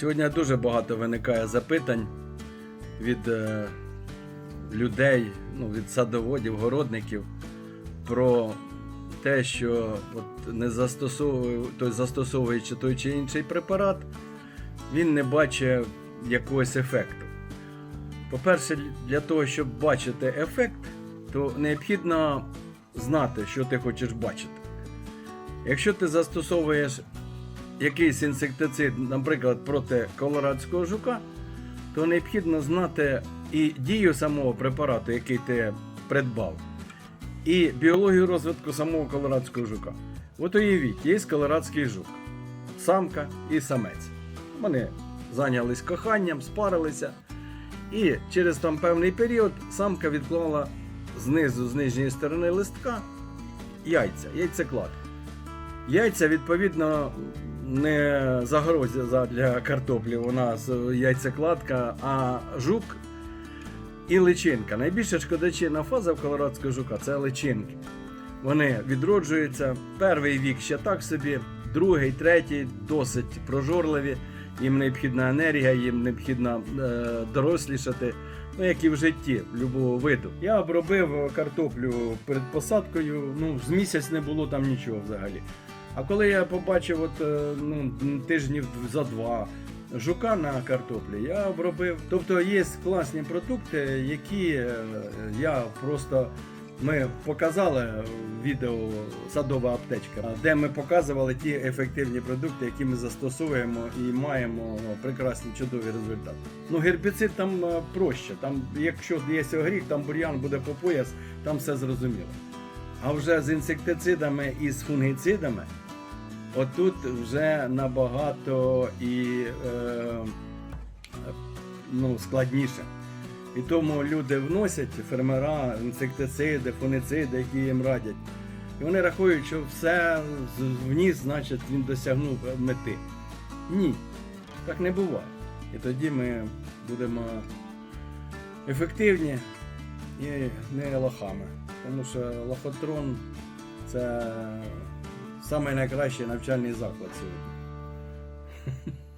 Сьогодні дуже багато виникає запитань від е, людей, ну, від садоводів, городників про те, що от не застосовує, той застосовуючи той чи інший препарат, він не бачить якогось ефекту. По-перше, для того, щоб бачити ефект, то необхідно знати, що ти хочеш бачити. Якщо ти застосовуєш якийсь інсектицид, наприклад, проти колорадського жука, то необхідно знати і дію самого препарату, який ти придбав, і біологію розвитку самого колорадського жука. От уявіть, є колорадський жук, самка і самець. Вони зайнялись коханням, спарилися, і через там певний період самка відклала знизу, з нижньої сторони листка яйця, яйцеклад. Яйця, відповідно, не загроза для картоплі, у нас яйцекладка, а жук і личинка. Найбільша шкодочинна фаза в колорадського жука це личинки. Вони відроджуються. Перший вік ще так собі, другий, третій досить прожорливі. Їм необхідна енергія, їм необхідно е, дорослішати, ну як і в житті будь-якого виду. Я обробив картоплю перед посадкою, ну з місяць не було там нічого взагалі. А коли я побачив от, е, ну, тижнів за два жука на картоплі, я обробив. Тобто є класні продукти, які е, я просто. Ми показали відео садова аптечка, де ми показували ті ефективні продукти, які ми застосовуємо і маємо прекрасні чудові результати. Ну, гербіцид там е, проще. Там, якщо є огріх, там бур'ян буде по пояс, там все зрозуміло. А вже з інсектицидами і з фунгіцидами, отут вже набагато і е, ну, складніше. І тому люди вносять фермера, інсектициди, фунициди, які їм радять. І вони рахують, що все вніс, значить він досягнув мети. Ні, так не буває. І тоді ми будемо ефективні і не лохами. Тому що лохотрон це найкращий навчальний заклад сьогодні.